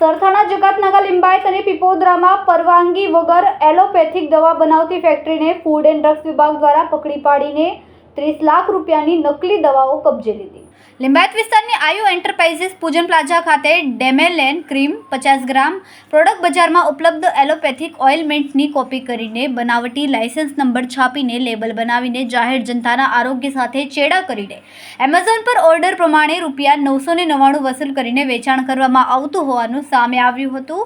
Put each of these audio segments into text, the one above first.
સરથાણા જગતનગર લિંબાયત અને પીપોદરામાં પરવાનગી વગર એલોપેથિક દવા બનાવતી ફેક્ટરીને ફૂડ એન્ડ ડ્રગ્સ વિભાગ દ્વારા પકડી પાડીને ત્રીસ લાખ રૂપિયાની નકલી દવાઓ કબજે લીધી. લિંબાયત વિસ્તારની આયુ એન્ટરપ્રાઇઝીસ પૂજન પ્લાઝા ખાતે ડેમેલેન ક્રીમ પચાસ ગ્રામ પ્રોડક્ટ બજારમાં ઉપલબ્ધ એલોપેથિક ઓઇલમેન્ટની કોપી કરીને બનાવટી લાયસન્સ નંબર છાપીને લેબલ બનાવીને જાહેર જનતાના આરોગ્ય સાથે ચેડા કરીને એમેઝોન પર ઓર્ડર પ્રમાણે રૂપિયા નવસો ને નવ્વાણું વસૂલ કરીને વેચાણ કરવામાં આવતું હોવાનું સામે આવ્યું હતું.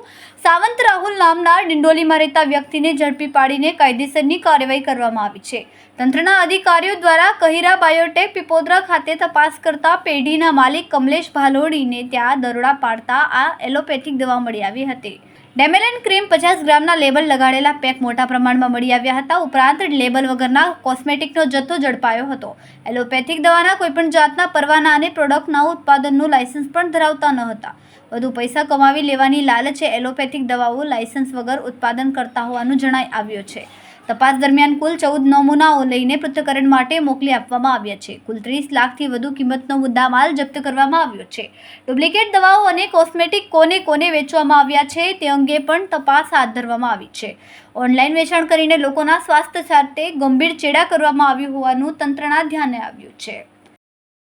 સાવંત રાહુલ નામના ડિંડોલીમાં રહેતા વ્યક્તિને ઝડપી પાડીને કાયદેસરની કાર્યવાહી કરવામાં આવી છે. તંત્રના અધિકારીઓ દ્વારા કહિરા બાયોટેક પીપોદરા ખાતે તપાસ કરતા પેઢીના માલિક કમલેશ ભાલોડીને ત્યાં દરોડા પાડતા આ એલોપેથિક દવા મળી આવી હતી. ડેમેલેન ક્રીમ પચાસ ગ્રામના લેબલ લગાડેલા પેક મોટા પ્રમાણમાં મળી આવ્યા હતા. ઉપરાંત લેબલ વગરના કોસ્મેટિકનો જથ્થો ઝડપાયો હતો. એલોપેથિક દવાના કોઈપણ જાતના પરવાના અને પ્રોડક્ટના ઉત્પાદનનું લાયસન્સ પણ ધરાવતા ન હતા. વધુ પૈસા કમાવી લેવાની લાલચે એલોપેથિક દવાઓ લાયસન્સ વગર ઉત્પાદન કરતા હોવાનું જણાઈ આવ્યું છે. તપાસ દરમિયાન કુલ ચૌદ નમૂનાઓ લઈને પૃથ્થકરણ માટે મોકલી આપવામાં આવ્યા છે. કુલ ત્રીસ લાખથી વધુ કિંમતનો મુદ્દામાલ જપ્ત કરવામાં આવ્યો છે. ડુપ્લિકેટ દવાઓ અને કોસ્મેટિક કોને કોને વેચવામાં આવ્યા છે તે અંગે પણ તપાસ હાથ ધરવામાં આવી છે. ઓનલાઈન વેચાણ કરીને લોકોના સ્વાસ્થ્ય સાથે ગંભીર ચેડા કરવામાં આવ્યું હોવાનું તંત્રના ધ્યાને આવ્યું છે.